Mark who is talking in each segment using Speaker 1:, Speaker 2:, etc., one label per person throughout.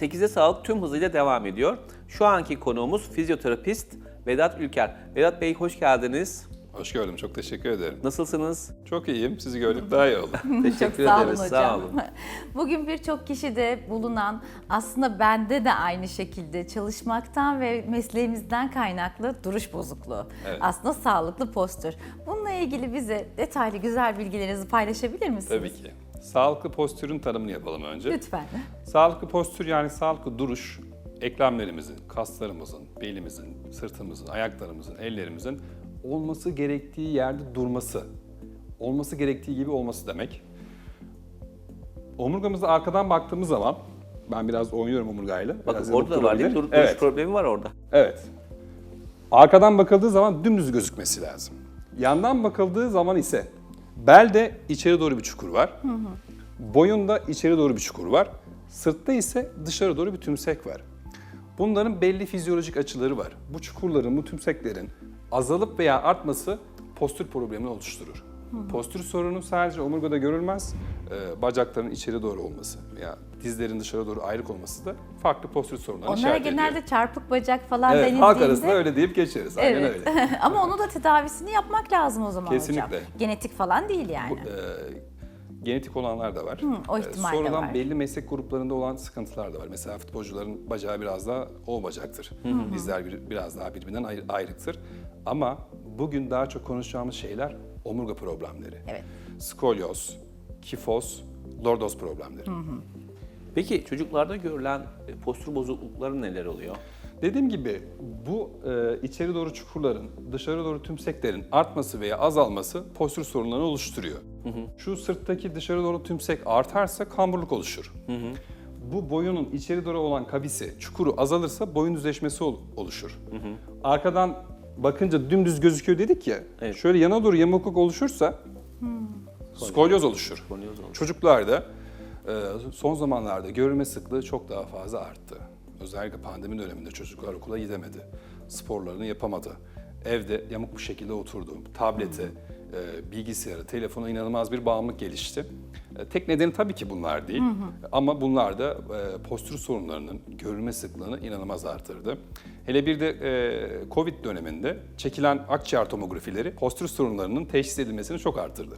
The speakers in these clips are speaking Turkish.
Speaker 1: 8'e sağlık tüm hızıyla devam ediyor. Şu anki konuğumuz fizyoterapist Vedat Ülker. Vedat Bey hoş geldiniz.
Speaker 2: Hoş gördüm. Çok teşekkür ederim.
Speaker 1: Nasılsınız?
Speaker 2: Çok iyiyim. Sizi gördük daha iyi oldu.
Speaker 1: Teşekkür
Speaker 3: Çok sağ olun
Speaker 1: ederiz.
Speaker 3: hocam.
Speaker 1: Sağ olun.
Speaker 3: Bugün birçok kişide bulunan aslında bende de aynı şekilde çalışmaktan ve mesleğimizden kaynaklı duruş bozukluğu.
Speaker 2: Evet.
Speaker 3: Aslında sağlıklı postür. Bununla ilgili bize detaylı güzel bilgilerinizi paylaşabilir misiniz?
Speaker 2: Tabii ki. Sağlıklı postürün tanımını yapalım önce.
Speaker 3: Lütfen.
Speaker 2: Sağlıklı postür yani sağlıklı duruş, eklemlerimizin, kaslarımızın, belimizin, sırtımızın, ayaklarımızın, ellerimizin olması gerektiği yerde durması. Olması gerektiği gibi olması demek. Omurgamıza arkadan baktığımız zaman, ben biraz oynuyorum omurgayla.
Speaker 1: Bakın
Speaker 2: biraz
Speaker 1: orada da var değil mi? Dur, duruş
Speaker 2: Evet.
Speaker 1: problemi var orada.
Speaker 2: Evet. Arkadan bakıldığı zaman dümdüz gözükmesi lazım. Yandan bakıldığı zaman ise belde içeri doğru bir çukur var. Boyunda içeri doğru bir çukur var. Sırtta ise dışarı doğru bir tümsek var. Bunların belli fizyolojik açıları var. Bu çukurların, bu tümseklerin azalıp veya artması postür problemini oluşturur. Postür sorunu sadece omurgada görülmez. Ee, bacakların içeri doğru olması veya dizlerin dışarı doğru ayrık olması da farklı postür sorunlarını
Speaker 3: Onlara
Speaker 2: işaret ediyor.
Speaker 3: genelde çarpık bacak falan
Speaker 2: Evet,
Speaker 3: denildiğinde...
Speaker 2: halk arasında öyle deyip geçeriz. Aynen
Speaker 3: Evet.
Speaker 2: öyle.
Speaker 3: Ama onu da tedavisini yapmak lazım o zaman hocam.
Speaker 2: Kesinlikle.
Speaker 3: Genetik falan değil yani.
Speaker 2: Bu, e, genetik olanlar da var.
Speaker 3: o
Speaker 2: E,
Speaker 3: ihtimal de
Speaker 2: sonradan
Speaker 3: var.
Speaker 2: belli meslek gruplarında olan sıkıntılar da var. Mesela futbolcuların bacağı biraz daha o bacaktır. Dizler bir- biraz daha birbirinden ayrı- ayrıktır. Ama bugün daha çok konuşacağımız şeyler omurga problemleri.
Speaker 3: Evet.
Speaker 2: Skolyoz, kifoz, lordoz problemleri.
Speaker 1: Peki çocuklarda görülen e, postür bozuklukları neler oluyor?
Speaker 2: Dediğim gibi bu e, içeri doğru çukurların, dışarı doğru tümseklerin artması veya azalması postür sorunlarını oluşturuyor. Şu sırttaki dışarı doğru tümsek artarsa kamburluk oluşur. Bu boyunun içeri doğru olan kabisi, çukuru azalırsa boyun düzleşmesi ol- oluşur. Arkadan bakınca dümdüz gözüküyor dedik ya,
Speaker 1: Evet.
Speaker 2: şöyle yana doğru yamukluk oluşursa skolyoz oluşur.
Speaker 1: Skolyoz oluşur.
Speaker 2: Çocuklarda e, son zamanlarda görülme sıklığı çok daha fazla arttı. Özellikle pandemi döneminde çocuklar okula gidemedi. Sporlarını yapamadı. Evde yamuk bir şekilde oturdu. Tablete, e, bilgisayara, telefona inanılmaz bir bağımlılık gelişti. E, Tek nedeni tabii ki bunlar değil. Ama bunlar da e, postür sorunlarının görülme sıklığını inanılmaz artırdı. Hele bir de e, Covid döneminde çekilen akciğer tomografileri postür sorunlarının teşhis edilmesini çok artırdı.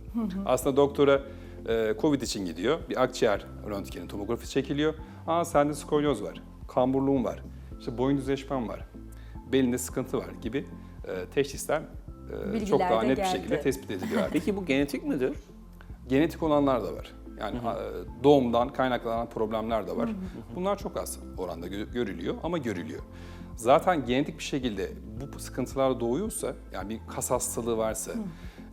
Speaker 2: Aslında doktora e, Covid için gidiyor. Bir akciğer röntgeni tomografi çekiliyor. Aa sende skolyoz var, kamburluğun var, işte boyun düzleşmen var, belinde sıkıntı var gibi e, teşhisler
Speaker 3: Bilgiler
Speaker 2: çok daha net bir
Speaker 3: geldi.
Speaker 2: şekilde tespit ediliyor.
Speaker 1: Peki bu genetik midir?
Speaker 2: Genetik olanlar da var. Yani e, doğumdan kaynaklanan problemler de var. Bunlar çok az oranda gö- görülüyor ama görülüyor. Zaten genetik bir şekilde bu sıkıntılar doğuyorsa, yani bir kas hastalığı varsa,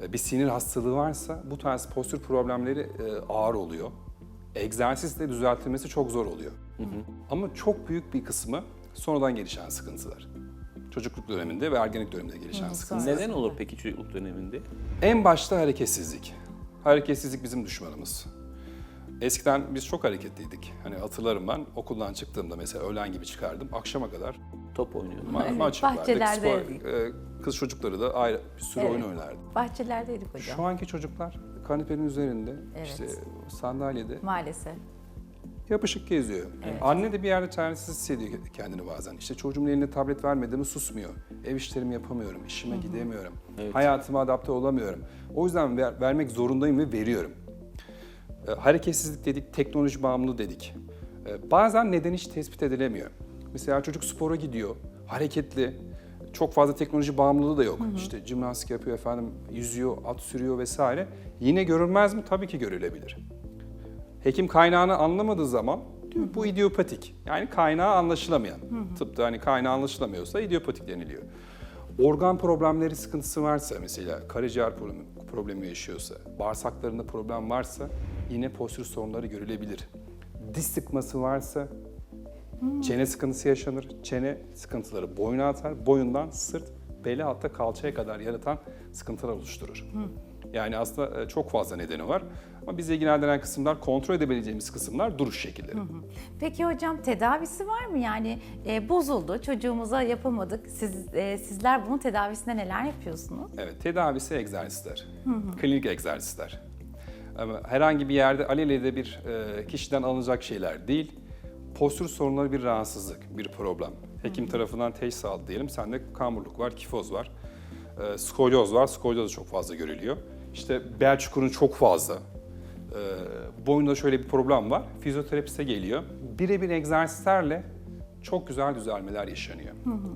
Speaker 2: e, bir sinir hastalığı varsa bu tarz postür problemleri e, ağır oluyor. Egzersizle düzeltilmesi çok zor oluyor. Ama çok büyük bir kısmı sonradan gelişen sıkıntılar. Çocukluk döneminde ve ergenlik döneminde gelişen sıkıntılar.
Speaker 1: Neden olur peki çocukluk döneminde?
Speaker 2: En başta hareketsizlik. Hareketsizlik bizim düşmanımız. Eskiden biz çok hareketliydik. Hani hatırlarım ben okuldan çıktığımda mesela öğlen gibi çıkardım. Akşama kadar
Speaker 1: Top oynuyordum.
Speaker 2: ma-
Speaker 3: Evet,
Speaker 2: maç yapardık.
Speaker 3: bahçelerde-
Speaker 2: Spor, e, kız çocukları da ayrı bir sürü
Speaker 3: Evet.
Speaker 2: oyun oynardı.
Speaker 3: Bahçelerdeydik hocam.
Speaker 2: Şu anki çocuklar kanepenin üzerinde,
Speaker 3: Evet.
Speaker 2: işte sandalyede
Speaker 3: Maalesef.
Speaker 2: Yapışık geziyor. Anne de bir yerde çaresiz hissediyor kendini bazen. İşte çocuğumun eline tablet vermediğimi susmuyor. Ev işlerimi yapamıyorum, işime gidemiyorum.
Speaker 1: Evet.
Speaker 2: Hayatıma adapte olamıyorum. O yüzden ver- vermek zorundayım ve veriyorum. E, hareketsizlik dedik, teknoloji bağımlılığı dedik. E, bazen neden hiç tespit edilemiyor. Mesela çocuk spora gidiyor, hareketli, çok fazla teknoloji bağımlılığı da yok. İşte jimnastik yapıyor efendim, yüzüyor, at sürüyor vesaire. Yine görülmez mi? Tabii ki görülebilir. Hekim kaynağını anlamadığı zaman diyor bu idiopatik. Yani kaynağı anlaşılamayan. Tıpta hani kaynağı anlaşılamıyorsa idiopatik deniliyor. Organ problemleri sıkıntısı varsa mesela karaciğer problemi, problemi yaşıyorsa, bağırsaklarında problem varsa yine postür sorunları görülebilir. Diz sıkması varsa çene sıkıntısı yaşanır. Çene sıkıntıları boyuna atar. Boyundan sırt, beli hatta kalçaya kadar yaratan sıkıntılar oluşturur. Yani aslında e, çok fazla nedeni var. Ama bizi ilgilendiren kısımlar, kontrol edebileceğimiz kısımlar duruş şekilleri.
Speaker 3: Peki hocam tedavisi var mı? Yani e, bozuldu, çocuğumuza yapamadık. Siz e, sizler bunun tedavisinde neler yapıyorsunuz?
Speaker 2: Evet, tedavisi egzersizler. Klinik egzersizler. Herhangi bir yerde alelade bir e, kişiden alınacak şeyler değil. postür sorunları bir rahatsızlık, bir problem. Hekim tarafından teşhis aldı diyelim. Sende kamburluk var, kifoz var, e, skolyoz var. Skolyoz da çok fazla görülüyor. İşte bel çukurun çok fazla. E, boyunda şöyle bir problem var. Fizyoterapiste geliyor. Birebir egzersizlerle çok güzel düzelmeler yaşanıyor.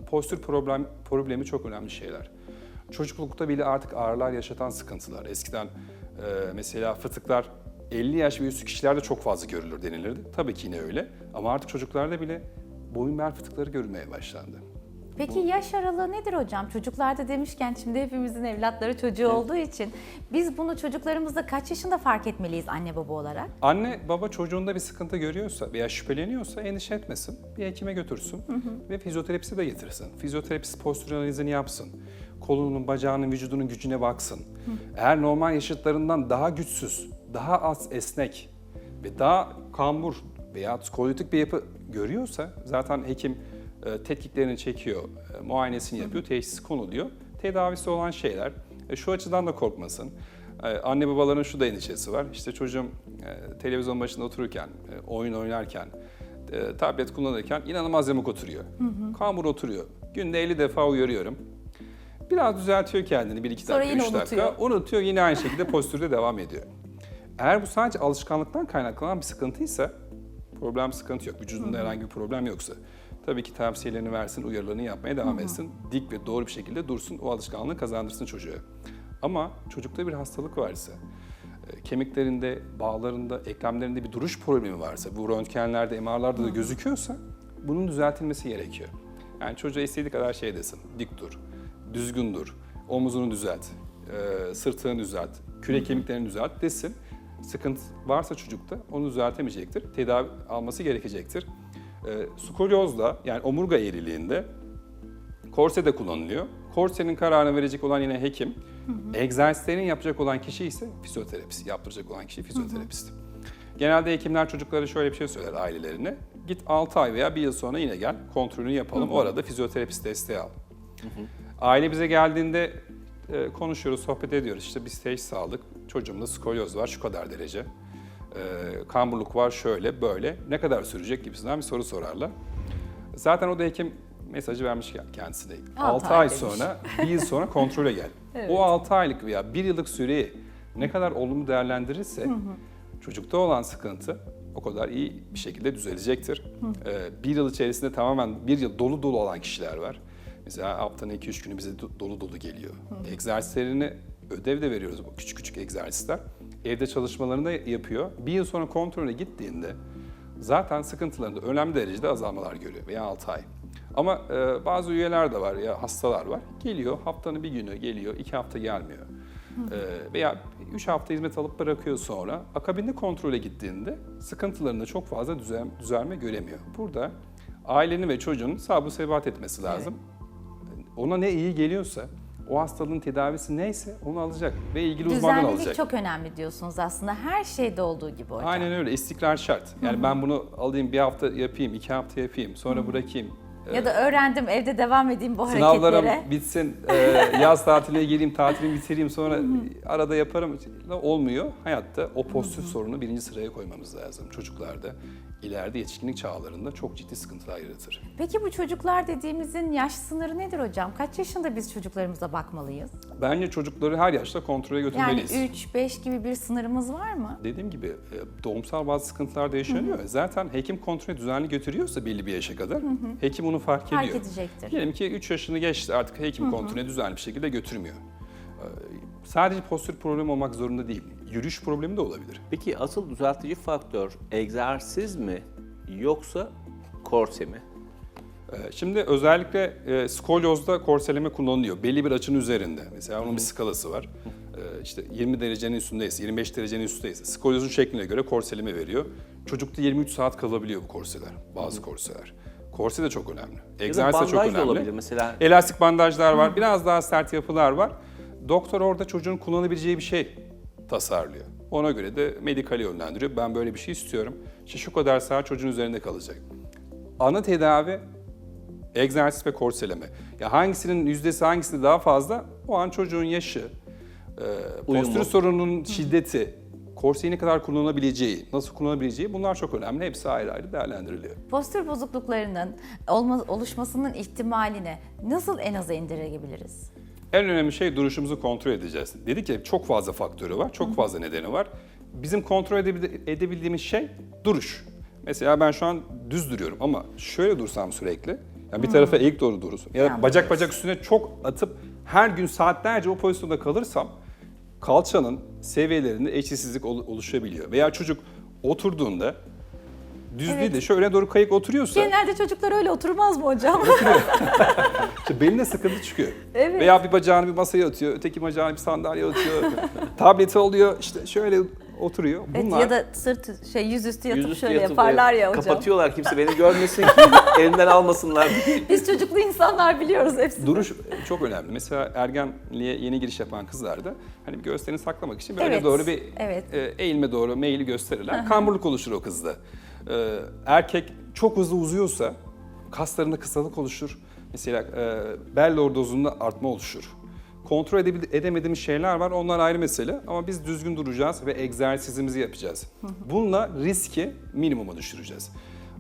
Speaker 2: Postür problem problemi çok önemli şeyler. Çocuklukta bile artık ağrılar yaşatan sıkıntılar. Eskiden e, mesela fıtıklar 50 yaş ve üstü kişilerde çok fazla görülür denilirdi. Tabii ki yine öyle. Ama artık çocuklarda bile boyun bel fıtıkları görülmeye başlandı.
Speaker 3: Peki yaş aralığı nedir hocam? Çocuklarda demişken şimdi hepimizin evlatları çocuğu olduğu için biz bunu çocuklarımızda kaç yaşında fark etmeliyiz anne baba olarak?
Speaker 2: Anne baba çocuğunda bir sıkıntı görüyorsa veya şüpheleniyorsa endişe etmesin. Bir hekime götürsün ve fizyoterapisi de getirsin. Fizyoterapist postür analizini yapsın. Kolunun, bacağının, vücudunun gücüne baksın. Eğer normal yaşıtlarından daha güçsüz, daha az esnek ve daha kambur veya skolyotik bir yapı görüyorsa zaten hekim tetkiklerini çekiyor, e, muayenesini yapıyor, teşhis konuluyor. Tedavisi olan şeyler. E, şu açıdan da korkmasın. Anne babaların şu da endişesi var. İşte çocuğum e, televizyon başında otururken, e, oyun oynarken, e, tablet kullanırken inanılmaz yamuk oturuyor. Kambur oturuyor. Günde 50 defa uyarıyorum. Biraz düzeltiyor kendini 1-2
Speaker 3: Sonra
Speaker 2: dakika,
Speaker 3: yine
Speaker 2: 3 dakika.
Speaker 3: unutuyor.
Speaker 2: Unutuyor yine aynı şekilde postürde devam ediyor. Eğer bu sadece alışkanlıktan kaynaklanan bir sıkıntıysa, problem sıkıntı yok. Vücudunda herhangi bir problem yoksa. Tabii ki tavsiyelerini versin, uyarılarını yapmaya devam etsin. Dik ve doğru bir şekilde dursun, o alışkanlığı kazandırsın çocuğa. Ama çocukta bir hastalık varsa, e, kemiklerinde, bağlarında, eklemlerinde bir duruş problemi varsa, bu röntgenlerde, MR'larda da gözüküyorsa bunun düzeltilmesi gerekiyor. Yani çocuğa istediği kadar şey desin, dik dur, düzgün dur, omuzunu düzelt, e, sırtını düzelt, kürek kemiklerini düzelt desin. Sıkıntı varsa çocukta onu düzeltemeyecektir, tedavi alması gerekecektir. E, skolyozda yani omurga eğriliğinde korse de kullanılıyor. Korsenin kararını verecek olan yine hekim. Egzersizlerini yapacak olan kişi ise fizyoterapist. Yaptıracak olan kişi fizyoterapist. Genelde hekimler çocuklara şöyle bir şey söyler ailelerine. Git 6 ay veya 1 yıl sonra yine gel kontrolünü yapalım. O arada fizyoterapist desteği al. Aile bize geldiğinde e, konuşuyoruz, sohbet ediyoruz. İşte biz teşhis aldık. Çocuğumda skolyoz var şu kadar derece. E, kamburluk var şöyle, böyle. Ne kadar sürecek gibisinden bir soru sorarlar. Zaten o da hekim mesajı vermiş kendisine.
Speaker 3: Altı
Speaker 2: 6
Speaker 3: ay
Speaker 2: ay sonra, 1 yıl sonra kontrole gel. O 6 aylık veya 1 yıllık süreyi ne kadar olumlu değerlendirirse çocukta olan sıkıntı o kadar iyi bir şekilde düzelecektir. Ee, bir yıl içerisinde tamamen bir yıl dolu dolu olan kişiler var. Mesela haftanın 2-3 günü bize do- dolu dolu geliyor. Egzersizlerini ödev de veriyoruz bu küçük küçük egzersizler. Evde çalışmalarını da yapıyor. Bir yıl sonra kontrole gittiğinde zaten sıkıntılarında önemli derecede azalmalar görüyor veya 6 ay. Ama e, bazı üyeler de var ya hastalar var. Geliyor haftanın bir günü geliyor, iki hafta gelmiyor. E, veya üç hafta hizmet alıp bırakıyor sonra. Akabinde kontrole gittiğinde sıkıntılarında çok fazla düzel, düzelme göremiyor. Burada ailenin ve çocuğun sabır sebat etmesi lazım. Ona ne iyi geliyorsa, o hastalığın tedavisi neyse onu alacak ve ilgili uzmandan
Speaker 3: Düzenlilik
Speaker 2: alacak.
Speaker 3: çok önemli diyorsunuz aslında her şeyde olduğu gibi hocam.
Speaker 2: Aynen öyle. İstikrar şart. Yani ben bunu alayım bir hafta yapayım, iki hafta yapayım, sonra bırakayım.
Speaker 3: Ya da öğrendim evde devam edeyim bu
Speaker 2: Sınavlarım
Speaker 3: hareketlere.
Speaker 2: bitsin, e, yaz tatiline geleyim, tatilimi bitireyim sonra arada yaparım. Olmuyor. Hayatta o postür sorunu birinci sıraya koymamız lazım. Çocuklarda ileride yetişkinlik çağlarında çok ciddi sıkıntılar yaratır.
Speaker 3: Peki bu çocuklar dediğimizin yaş sınırı nedir hocam? Kaç yaşında biz çocuklarımıza bakmalıyız?
Speaker 2: Bence çocukları her yaşta kontrole
Speaker 3: Yani
Speaker 2: götürmeliyiz.
Speaker 3: 3-5 gibi bir sınırımız var mı?
Speaker 2: Dediğim gibi e, doğumsal bazı sıkıntılar da yaşanıyor. Zaten hekim kontrolü düzenli götürüyorsa belli bir yaşa kadar hekim onu fark ediyor.
Speaker 3: Fark edecektir.
Speaker 2: Diyelim ki 3 yaşını geçti artık hekim kontrolüne düzenli bir şekilde götürmüyor. Ee, Sadece postür problemi olmak zorunda değil. Yürüyüş problemi de olabilir.
Speaker 1: Peki asıl düzeltici faktör egzersiz mi yoksa korse mi?
Speaker 2: Ee, Şimdi özellikle e, skolyozda korseleme kullanılıyor. Belli bir açının üzerinde. Mesela onun bir skalası var. Ee, İşte 20 derecenin üstündeyse, 25 derecenin üstündeyse skolyozun şekline göre korseleme veriyor. Çocukta 23 saat kalabiliyor bu korseler, bazı korseler. Korse de çok önemli. Egzersiz de çok
Speaker 1: bandaj da
Speaker 2: önemli.
Speaker 1: olabilir mesela.
Speaker 2: Elastik bandajlar var, biraz daha sert yapılar var. Doktor orada çocuğun kullanabileceği bir şey tasarlıyor. Ona göre de medikali yönlendiriyor. Ben böyle bir şey istiyorum. İşte şu kadar saat çocuğun üzerinde kalacak. Ana tedavi egzersiz ve korseleme. Ya hangisinin yüzdesi hangisi daha fazla? O an çocuğun yaşı, e, postür sorununun şiddeti, korseyi ne kadar kullanabileceği, nasıl kullanabileceği bunlar çok önemli. Hepsi ayrı ayrı değerlendiriliyor.
Speaker 3: Postür bozukluklarının olma, oluşmasının ihtimalini nasıl en aza indirebiliriz?
Speaker 2: En önemli şey duruşumuzu kontrol edeceğiz. Dedik ya çok fazla faktörü var, çok fazla nedeni var. Bizim kontrol edebil- edebildiğimiz şey duruş. Mesela ben şu an düz duruyorum ama şöyle dursam sürekli, yani bir tarafa eğik doğru durursam ya da bacak bacak üstüne çok atıp her gün saatlerce o pozisyonda kalırsam kalçanın seviyelerinde eşitsizlik ol- oluşabiliyor. Veya çocuk oturduğunda düz
Speaker 3: Evet.
Speaker 2: değil de şöyle doğru kayık oturuyorsa
Speaker 3: Genelde çocuklar öyle oturmaz mı hocam?
Speaker 2: İşte belinde sıkıntı çıkıyor.
Speaker 3: Evet.
Speaker 2: Veya bir bacağını bir masaya atıyor, öteki bacağını bir sandalyeye atıyor. tableti alıyor, işte şöyle oturuyor.
Speaker 3: Evet,
Speaker 2: Bunlar
Speaker 3: ya da sırt şey yüzüstü yatıp
Speaker 1: Yüzüstü
Speaker 3: şöyle
Speaker 1: yatıp,
Speaker 3: yaparlar
Speaker 1: e,
Speaker 3: ya hocam.
Speaker 1: Kapatıyorlar kimse beni görmesin ki elimden almasınlar.
Speaker 3: Biz çocuklu insanlar biliyoruz hepsini.
Speaker 2: duruş çok önemli. Mesela ergenliğe yeni giriş yapan kızlarda hani bir göğüslerini saklamak için böyle
Speaker 3: Evet,
Speaker 2: doğru bir
Speaker 3: evet.
Speaker 2: e, eğilme doğru meyili gösterirler. Kamburluk oluşur o kızda. Ee, erkek çok hızlı uzuyorsa kaslarında kısalık oluşur. Mesela e, bel lordozunda artma oluşur. Kontrol edemediğimiz şeyler var. Onlar ayrı mesele. Ama biz düzgün duracağız ve egzersizimizi yapacağız. Bununla riski minimuma düşüreceğiz.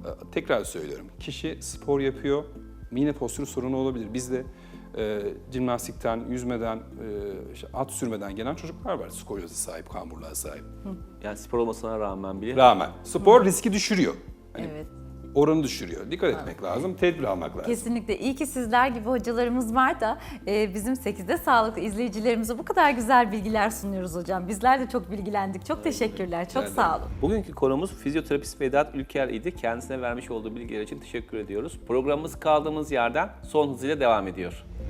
Speaker 2: Ee, Tekrar söylüyorum. Kişi spor yapıyor. Mine postürü sorunu olabilir. Bizde e, jimnastikten, yüzmeden, e, işte at sürmeden gelen çocuklar var. Skolyoza sahip, kamburluğa sahip.
Speaker 1: Yani spor olmasına rağmen bile.
Speaker 2: Rağmen. Spor riski düşürüyor.
Speaker 3: Evet.
Speaker 2: oranı düşürüyor. Dikkat etmek lazım, tedbir almak lazım.
Speaker 3: Kesinlikle. İyi ki sizler gibi hocalarımız var da e, bizim 8'de sağlıklı izleyicilerimize bu kadar güzel bilgiler sunuyoruz hocam. Bizler de çok bilgilendik. Çok teşekkürler. Çok
Speaker 2: ederim.
Speaker 3: sağ olun.
Speaker 1: Bugünkü konumuz fizyoterapist Vedat Ülker idi. Kendisine vermiş olduğu bilgiler için teşekkür ediyoruz. Programımız kaldığımız yerden son hızıyla devam ediyor.